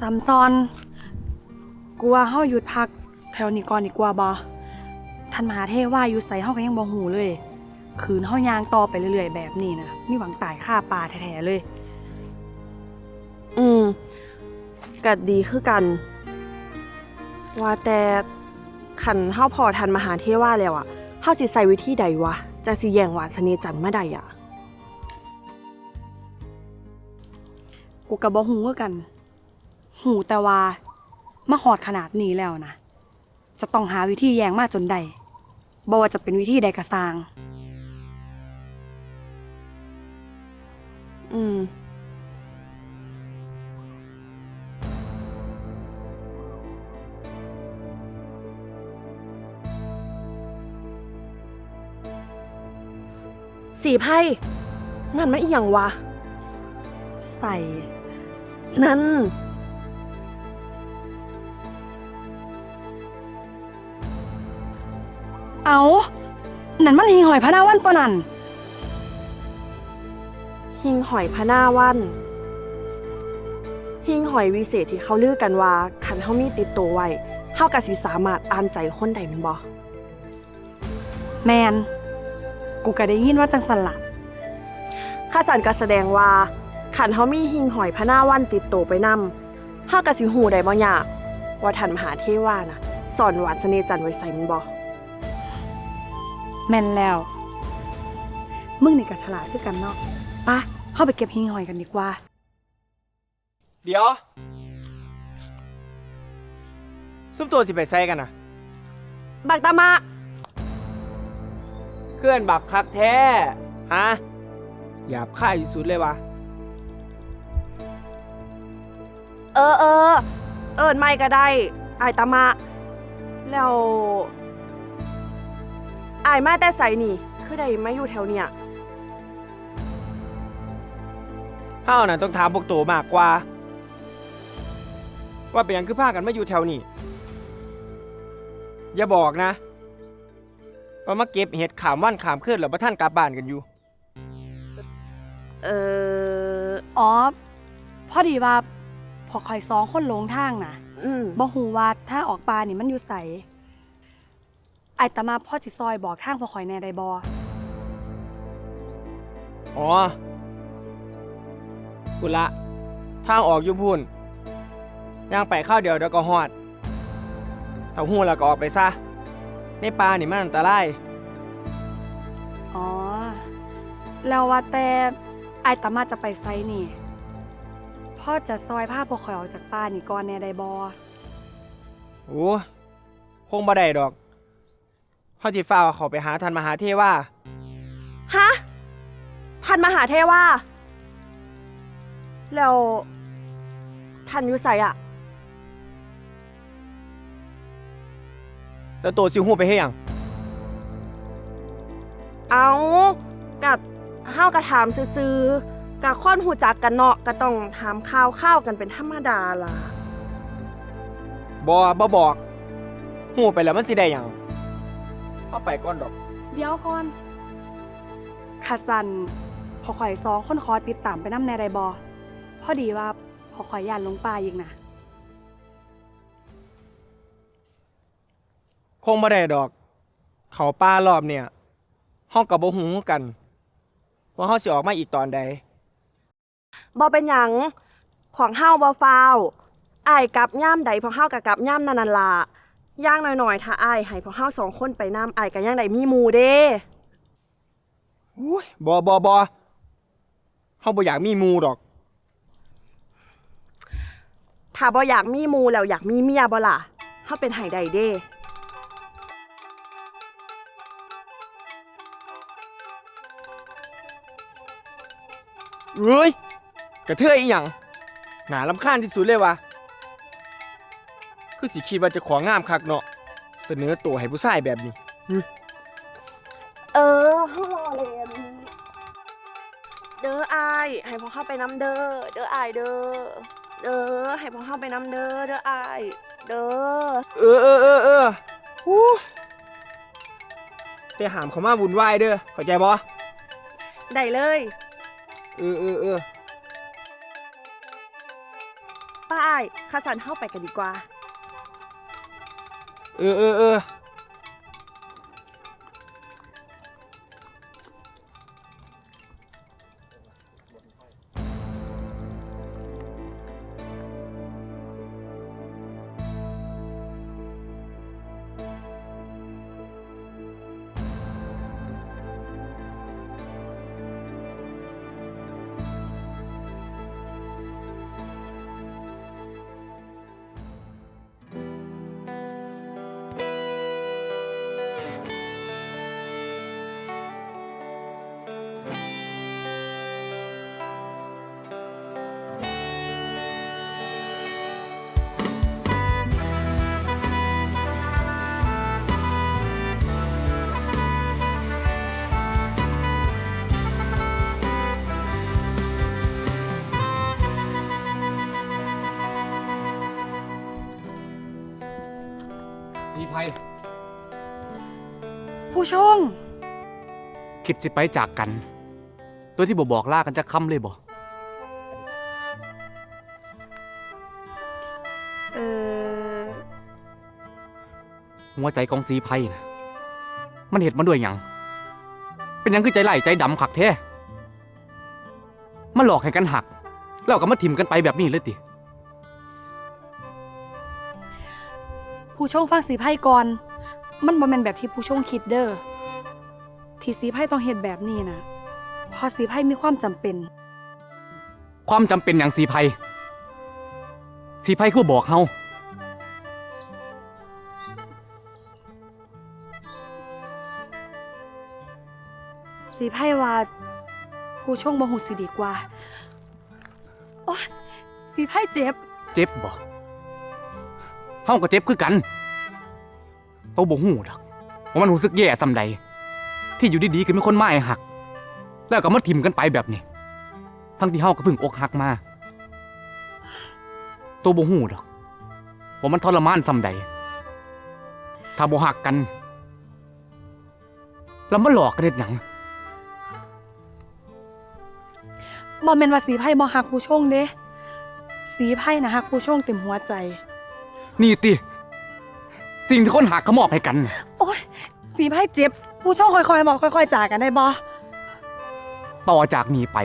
ซัมซอนกูว่าเฮาหยุดพักแถวนี้ก่อนดีกว่าบ่ท่านมหาเทว่าอยู่ใส่เฮาก็ยังบ่หูเลย คืนเฮายางต่อไปเรื่อยๆแบบนี้นะมีหวังตายค่าปลาแท้ๆเลย อืมกัดดีคือกัน ว่าแต่ขันเฮาพอทันมหาเทว่าแล้วอะเฮาสิใส่วิธีใดวะจะสิแย่งหวานเสน่ห์จันทร์มาใดอะกูก็บ่ฮู้คือกัน หูแต่ว่ามาหอดขนาดนี้แล้วนะ จะต้องหาวิธีแยงมาจนได้บ่ว่าจะเป็นวิธีใดก็สร้าง อืม สีไพ่นั่นมันอีหยังวะ ใส่ นั่น เอานั่นมันหิงหอยพระนาวันปะนั่นหิงหอยพะหน้าวันหิงหอยวิเศษที่เขาลือกันว่าคันเฮามีติดตัวไว้เฮาก็สิสามารถอ่านใจคนใดแมันบ่แมนกูก็ได้ยินว่าจังสันละข้าสันก็แสดงว่าขันเฮามีหิงหอยพะหน้าวันติดตัวไปนำเฮาก็สิฮู้ได้บ่ยากว่าท่านมหาเทวาน่ะสอนหวานเสน่ห์จันทร์ไว้ใส่แมันบ่ แมนแล้ว มึงนี่ก็ฉลาดคือกันเนาะไปะเข้าไปเก็บหิงหอยกันดีกว่า เดี๋ยว ซุ่มตัวสิไปใส่กันนะบักตามะเพื่อนบักคักแท้ฮะหยาบค่ายที่สุดเลยวะเออเออ เอิ้นไม่ก็ได้อายตามะแล้ว อายมาแต่ไสนี่ คือได้มาอยู่แถวเนี่ย เฮาน่ะต้องถามพวกตัวมากกว่า ว่าเป็นหยังคือพากันมาอยู่แถวนี้ อย่าบอกนะ ว่ามาเก็บเห็ดขามวันขามคืนแล้วบ่ท่านกลับบ้านกันอยู่ เออ อ๋อ พอดีว่าพอคอยสองคนหลงทางนะอืมบ่ฮู้ว่าทางออกปลานี่มันอยู่ไส ไอายตามาพ่อสิซอยบอกทางพอคอยแหน่ได้บ่อ๋อพุนละ ทางออกอยู่พุ่นย่างไปข้าวเดียวเดี๋ยวก็ฮอดถ้าหู้แล้วก็ออกไปซะ ในป่านี่มันอันตราย อ๋อ แล้วว่าแต่ไอายตามาจะไปไสนี่ พ่อจะซอยผ้าพอคอยออกจากป่านี่ก่อนแหน่ได้บ่โอ้ยคงบ่ได้ดอก เขาสิฟ้าวเขาไปหาทันมหาเทว่า ฮะท่านมหาเทวาแล้วท่านอยู่ไสอะแล้วตัวสิหูไปเฮ็ดหยังเอากัดห้าวกระถามซื้อๆกะค่อนหูจักกันเนาะก็ต้องถามข่าวข้าวกันเป็นธรรมดาล่ะ บ่บ่บอกหูไปแล้วมันสิได้หยัง เอาไปก่อนดอก เดี๋ยวก่อนคาสันพอข่อยสองคนขอติดตามไปน้ำในไรบอพอดีว่าพอข่อยย่านลงป่าอีกนะคงบ่ได้ดอก เขาป้ารอบเนี่ยห้องกับบ่หูกัน ว่าเฮาสิออกมาอีกตอนใดบ่เป็นหยังของเฮาบ่ฟาวอ้ายกลับย่ามใดพวกเฮาก็กลับย่ามนันนันล่ะ ย่างหน่อยๆ ถ้าอ้ายให้พวกเฮาสองคนไปน้ำอ้ายก็ย่างใดมีหมู่เด้อุ้ยบ่บ่บ่เฮาบ่อยากมีหมู่ดอก ถ้าบ่อยากมีหมู่แล้วอยากมีเมียบ่ล่ะเฮาเป็นไห้ใดเด้ เอ้ยกระเทยอีหยังหนาลำคาญที่สุดเลยวะ คือสิคิดว่าเจะของงามคักเนาะ เสนอตัวให้ผู้ชายแบบนี้ เออเฮารอเล่นเด้ออาย ให้พวกเฮาไปน้ำเด้อ เด้ออายเด้อ เด้อ ให้พวกเฮาไปน้ำเด้อ เด้ออาย เด้อ เออเออเออเอออู้ไปหามเขามาวุ่นวายเด้อเข้าใจบ่ได้เลย เออเออเออปป้าอ้ายข้าสันเข้าไปกันดีกว่า เออเออเออ ผู้ชงคิดสิไปจากกันโดยที่บ่บอกลากันจะคำเลยบ่เออ หัวใจของสีไพนะมันเหตุมาด้วยหยัง เป็นหยังคือใจไหลายใจดำขักแท้มาหลอกให้กันหัก แล้วก็มาถิ่มกันไปแบบนี้เลยติ ผู้ชงฟังสีไพ่ก่อน มันบ่แม่นแบบที่ผู้ชงคิดเด้อที่สีไพ่ต้องเฮ็ดแบบนี้นะเพราะสีไพ่มีความจำเป็น ความจำเป็นอย่างสีไพสีไพคือบอกเฮาสีไพ่ว่าผู้ชงบ่หูสิดีกว่า โอ๊ยสีไพ่เจ็บ เจ็บบ่เฮาก็เจ็บคือกัน โตบ่ฮู้ดอกว่ามันรู้สึกแย่ซำใด ที่อยู่ดีๆก็มีคนมาให้หัก แล้วก็มาถิ่มกันไปแบบนี้ ทั้งที่เฮาก็เพิ่งอกหักมาโตบ่ฮู้ดอกว่ามันทรมานซำใด ถ้าบ่หักกัน แล้วมาหลอกกันเฮ็ดหยังบ่แม่นว่าสีไพ่บ่ฮักผู้ชงเด้ สีไพ่นะฮักผู้ชงเต็มหัวใจ นี่ติ สิ่งที่คนหักเขามอบให้กัน โอ๊ยสีไพ่เจ็บ ผู้ชงค่อยๆบอกค่อย ๆจากกันได้บ่ต่อจากนี้ไป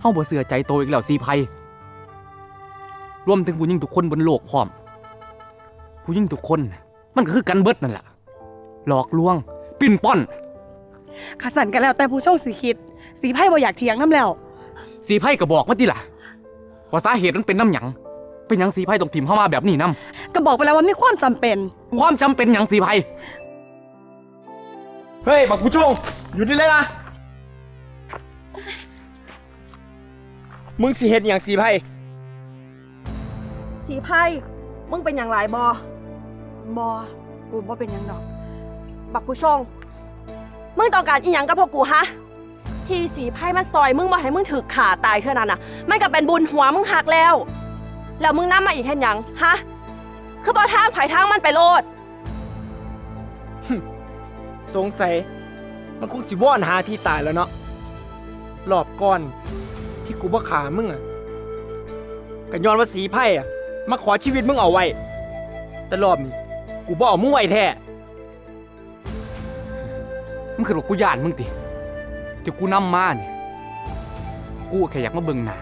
เฮาบ่เสือใจโตอีกแล้วสีไพรวมถึงผู้หญิงทุกคนบนโลกพร้อม ผู้หญิงทุกคนน่ะมันก็คือกันเบิดนั่นแหละหลอกลวง ปิ่นป้อน ขสันกันแล้วแต่ผู้ชงสิคิด สีไพ่บ่อยากเถียงน้ำแล้ว สีไพก็บอกมาติล่ะว่าสาเหตุมันเป็นน้ำหยัง เป็นหยังสีไพต้องถิ่มเข้ามาแบบนี้นํก็บอกไปแล้วว่ามีความจำเป็น ความจำเป็นหยังสีไพเฮ้ยบักผู้ชงหยุดนี่เลยนะมึงสิเฮ็ดอหย่างสีไพ่สีไพ่มึงเป็นอย่างไรบอบ่กูบ่เป็นหยังดอก บักผู้ชง มึงต้องการอีหยังกับพวกกูฮะ ที่สีไพ่มันซอยมึงมาให้มึงถือขาตายเท่านั้นน่ะ มันก็เป็นบุญหัวมึงหักแล้ว แล้วมึงนำมาอีกเห็นยังฮะคือบ่ทางไผ่ทางมันไปโลดสงสัยมันคงสิว่อนหาที่ตายแล้วเนาะรอบก่อน ที่กูบ่ขามึงอะก็ย้อนว่าสีไพ่อะมาขอชีวิตมึงเอาไว้ แต่รอบนี้กูบ่เอามึงไว้แท้มึงคือว่ากูย่านมึงติเดี๋ยวกูนำมาเนี่ยกูแค่อยากมาเบิ่งหน้า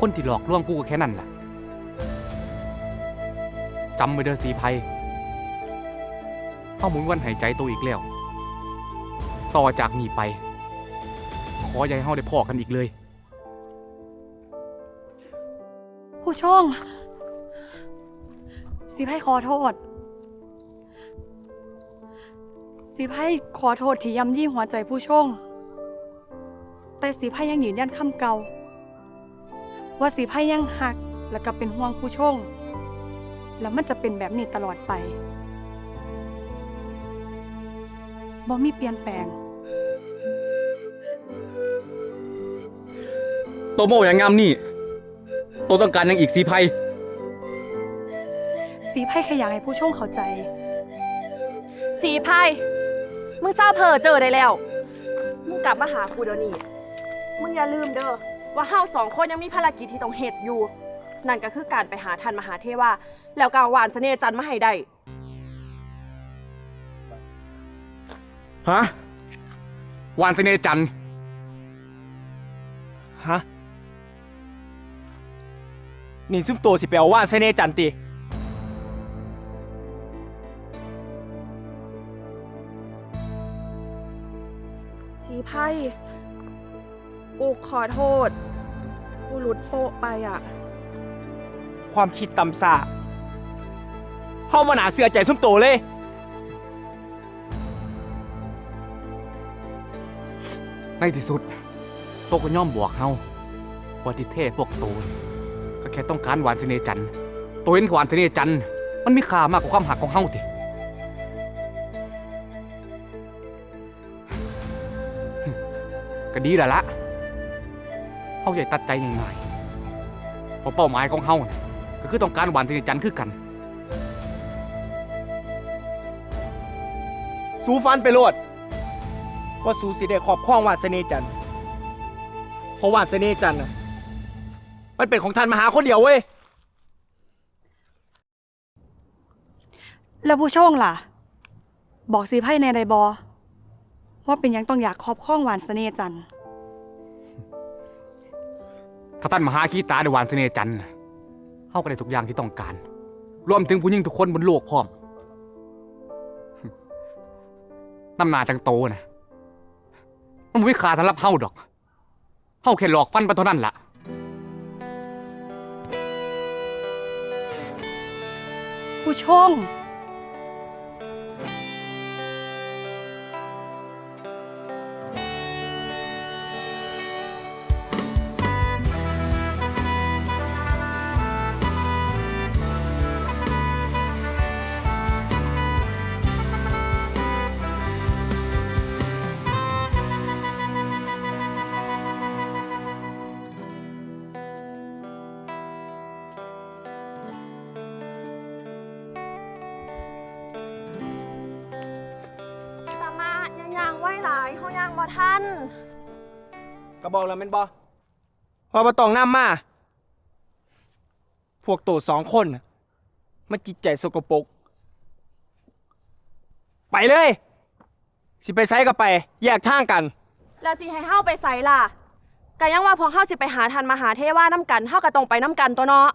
คนที่หลอกลวงกูก็แค่นั้นแหละ จำไว้เด้อสีไพเอาหมุนวันหายใจตัวอีกแล้ว ต่อจากนี้ไป ขออย่าให้เฮาได้พอกันอีกเลย ผู้ชงสีไพ่ขอโทษ สีไพ่ขอโทษที่ยำยี่หัวใจผู้ชงแต่สีไพ่ยังยืนยันคำเก่า ว่าสีไพ่ยังหักและก็เป็นห่วงผู้ชง แล้วมันจะเป็นแบบนี้ตลอดไปบ่มีเปลี่ยนแปลง โตโมอย่างงามนี่ โตต้องการยังอีกสีไพสีไพ่แค่อยากให้ผู้ชงเข้าใจ สีไพ่มึงเศร้าเพอเจอได้แล้ว มึงกลับมาหากูเดี๋ยวนี้ มึงอย่าลืมเด้อว่าเฮาสองคนยังมีภารกิจที่ต้องเฮ็ดอยู่ นั่นก็คือการไปหาท่านมหาเทวาแล้วก็เอาหวานเสน่ห์จันทร์มาให้ได้ ฮะวานเสน่ห์จันทร์ฮะ นี่ซุ่มโตสิไปเอาว่านเสน่ห์จันติ สีไพ่กูขอโทษ กูหลุดโปะไปอะ ความคิดต่ำซาเฮามาหนาเสือใจซุ่มโตเลย ในที่สุดพวกก็ย่อมบอกเฮาว่าที่เท่พวกโตนก็แค่ต้องการหวานเสน่ห์จันทร์ตัวเห็นหวานเสน่ห์จันทร์มันมีค่ามากกว่าความหักของเฮาติก็ดีแล้วละเฮาใหญ่ตัดใจง่ายๆเพราะเป้าหมายของเฮานะ ก็คือต้องการหวานเสน่ห์จันทร์คือกัน สูฟันไปโลดว่าสูสิได้ขอบครองวาดเสน่ห์จันทร์เพราะวาดเสน่ห์จันทร์น่ะมันเป็นของท่านมหาคนเดียวเว้ย แล้วผู้โชงล่ะ บอกสีไพ่ในใดบอว่าเป็นหยังต้องอยากครอบครองหวานเสน่ห์จันทร์ ถ้าท่านมหาคีตาในหวานเสน่ห์จันทร์น่ะ เฮาก็ได้ทุกอย่างที่ต้องการ รวมถึงผู้หญิงทุกคนบนโลกพร้อมน้ำหนาจังโตนะมันบ่มีค่าสำหรับเฮาดอกเฮาแค่หลอกฟันไปเท่านั้นล่ะผู้ชง ก็บอกแล้วแม่นบอว่าบ่ต้องน้ำมา พวกโตสองคนน่ะมันจิตใจสกปรกไปเลย สิไปไซก็ไป แยกทางกัน แล้วสิให้เฮาไปใส่ล่ะก็ยังว่าพวกเฮาสิไปหาท่านมหาเทวาน้ำกันเฮาก็ต้องไปน้ำกันตัวเนาะ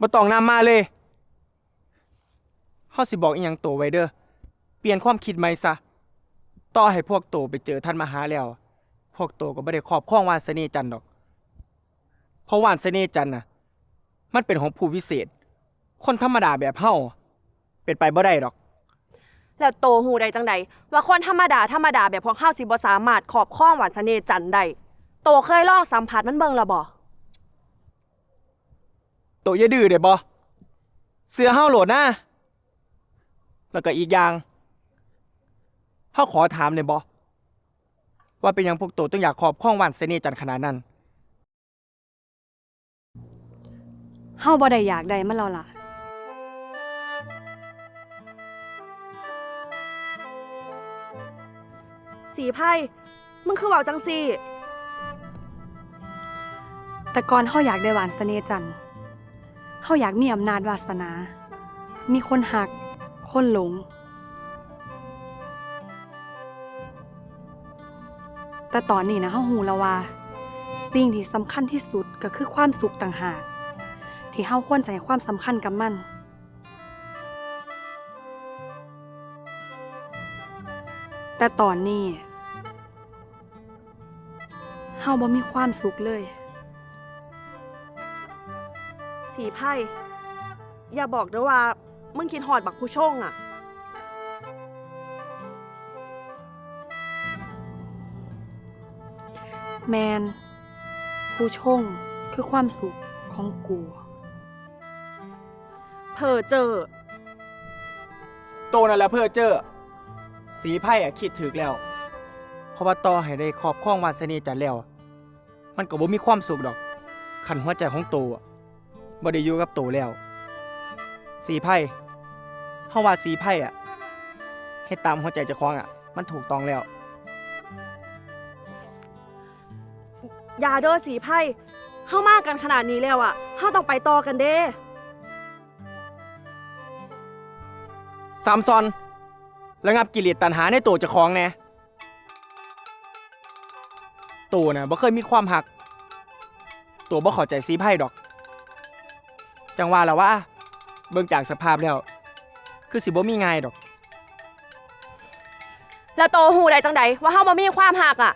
บ่ต้องนำมาเลยเฮาสิบอกอีหยังโตไว้เด้อ เปลี่ยนความคิดใหม่ซะ ต่อให้พวกโตไปเจอท่านมหาแล้ว พวกโตก็บ่ได้ครอบครองวานเสน่ห์จันทร์ดอก เพราะวานเสน่ห์จันทร์น่ะ มันเป็นของผู้วิเศษ คนธรรมดาแบบเฮาเป็นไปบ่ได้ดอก แล้วโตหูใดจังใดว่าคนธรรมดาธรรมดาแบบพวกเฮาสิบ่สามารถขอบคล้องหวานเสน่ห์จันทร์ได้โตเคยลองสัมผัสมันเบิ่งและบ่โตอย่าดื้อเด้บ่เสือเฮาโหลดนะแล้วก็อีกอย่าง เฮาขอถามเลยบ่ว่าเป็นหยังพวกโตต้องอยากครอบครองวานเสน่ห์จันขนาดนั้น เฮาบ่ได้อยากได้มันแล้วล่ะ สีไพ่มึงคือเว้าจังซี่ แต่ก่อนเฮาอยากได้หวานเสน่ห์จันทร์เฮาอยากมีอำนาจวาสนา มีคนหัก คนหลง แต่ตอนนี้นะเฮาหูแล้วว่า สิ่งที่สำคัญที่สุดก็คือความสุขต่างหาก ที่เฮาควรจะให้ความสำคัญกับมัน แต่ตอนนี้เฮาบ่มีความสุขเลย สีไพ่อย่าบอกเด้อว่า มึงกินหอดบักผู้ชงอะ แมนผู้ชงคือความสุขของกู เพอเจอ โตนั่นแหละเพื่อเจอ สีไพ่อะคิดถึกแล้ว เพราะว่าต่อให้ได้ครอบครองวานสน่ห์จันทร์แล้ว มันก็บ่มีความสุขดอก ขันหัวใจของโตอะบ่ได้อยู่กับโตแล้ว สีไพ่เฮาว่าสีไพ่อะให้ตามหัวใจเจ้าของอะมันถูกต้องแล้ว ย่าเด้อสีไพ่เฮามากกันขนาดนี้แล้วอะเฮาต้องไปต่อกันเด้ซามซอนระงับกิเลสตัณหาในตัวเจ้าของแน่ตัวน่ะบ่เคยมีความหัก ตัวบ่เข้าใจสีไพ่ดอก จังว่าแล้วว่าเบิ่งจากสภาพแล้ว คือสิบ่มีง่ายดอก แล้วโตหูได้จังใดว่าเฮาบ่มีความหักอะ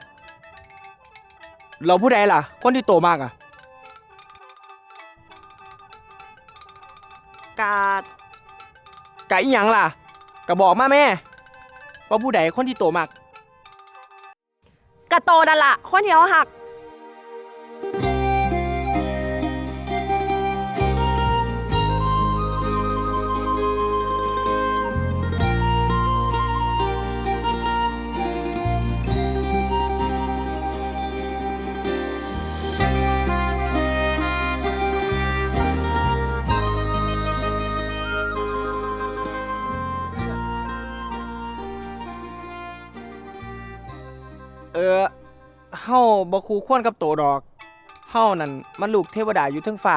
เราผู้ใดล่ะ คนที่โตมากอะ กาดกะอีหยังล่ะก็บอกมาแม่ ว่าผู้ใดคนที่โตมากกะโตนั่นล่ะคนที่เฮาหัก เออเฮาบ่คู่ควรกับโตดอกเฮานั่นมันลูกเทวดาอยู่เทิงฟ้า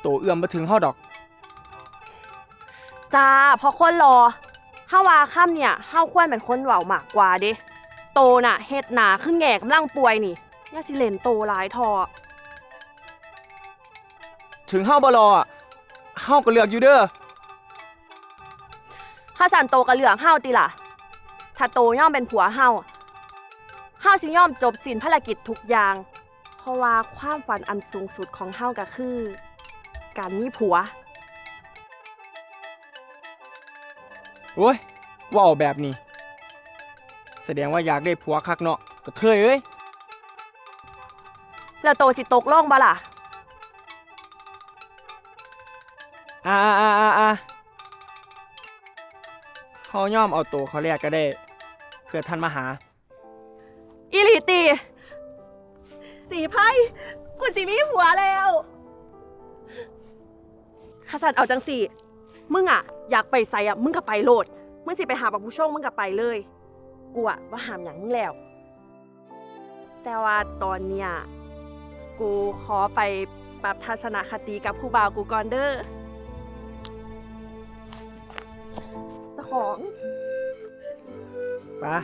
โตเอื้อมบ่ถึงเฮาดอก จ้าเพอคนรอเฮาว่าค่ำเนี่ยเฮาควรเป็นคนเว้ามากกว่าเด้โตน่ะเฮ็ดหนาคือแง่กำลังป่วยนี่อย่าสิเล่นโตหลายทอถึงเฮาบ่รออะเฮาก็เลือกอยู่เด้อ ข้าสันโตกับเหลืองเฮาติล่ะ ถ้าโตย่อมเป็นผัวเฮา เฮาสิย่อมจบสิ้นภารกิจทุกอย่าง เพราะว่าความฝันอันสูงสุดของเฮาก็คือ การมีผัว โอ้ยเว้าแบบนี้ แสดงว่าอยากได้ผัวคักเนาะก็เทยเอ้ย แล้วโตสิตกลงบ่ล่ะ อ่าอ่าอ่าอ่าเฮายอมเอาโตเขาแรกก็ได้ เพื่อท่านมาหาอีหลี ตี สีไพ่กูสิมีผัวแล้วข้าสันเอาจังสี่ มึงอะอยากไปใส่อะมึงก็ไปโลด มึงสิไปหาบักผู้โชงมึงก็ไปเลย กูอะว่าหามอย่างมึงแล้ว แต่ว่าตอนเนี้ยกูขอไปปรับทัศนคติกับผู้บ่าวกูก่อนเด้อเจ้าของ ปะ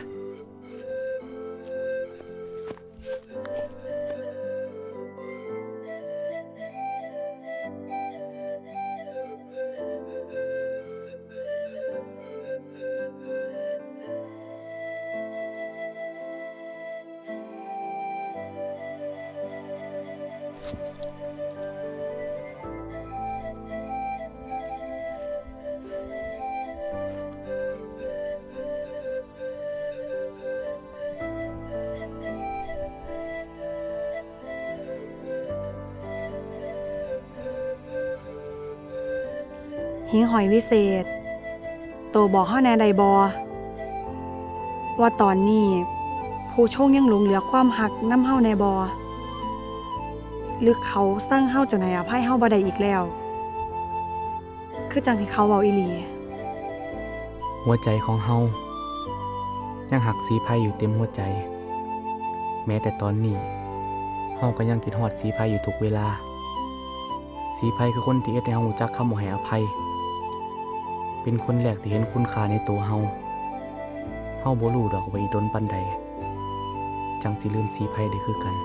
หิงหอยวิเศษ โตบอกเฮาแน่ใดบอ ว่าตอนนี้ ผู้โชคยังหลงเหลือความหักน้ำเฮาแน่บอหรือเขาสร้างเฮาจนให้อภัยเฮาบ่ได้อีกแล้ว คือจังที่เขาเว้าอีหลี หัวใจของเฮายังหักสีไพอยู่เต็มหัวใจ แม้แต่ตอนนี้เฮาก็ยังคิดฮอดสีไพอยู่ทุกเวลา สีไพคือคนที่เอ็ดให้เฮารู้จักคำว่าให้อภัย เป็นคนแรกที่เห็นคุณค่าในตัวเฮา เฮาบ่รู้ดอกว่าอีดนปันใด จังสิลืมสีไพ่ได้คือกัน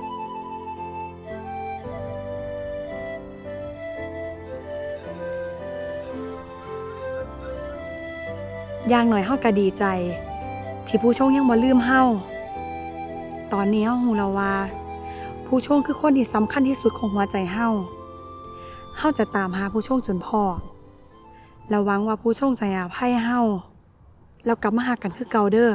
อย่างหน่อยเฮาก็ดีใจ ที่ผู้โชคยังบ่ลืมเฮาตอนนี้เฮาฮู้แล้วว่า ผู้โชคคือคนที่สำคัญที่สุดของหัวใจเฮาเฮาจะตามหาผู้โชคจนพอ และหวังว่าผู้ชงจะให้อภัยเฮาแล้วกลับมาหากันคือเก่าเด้อ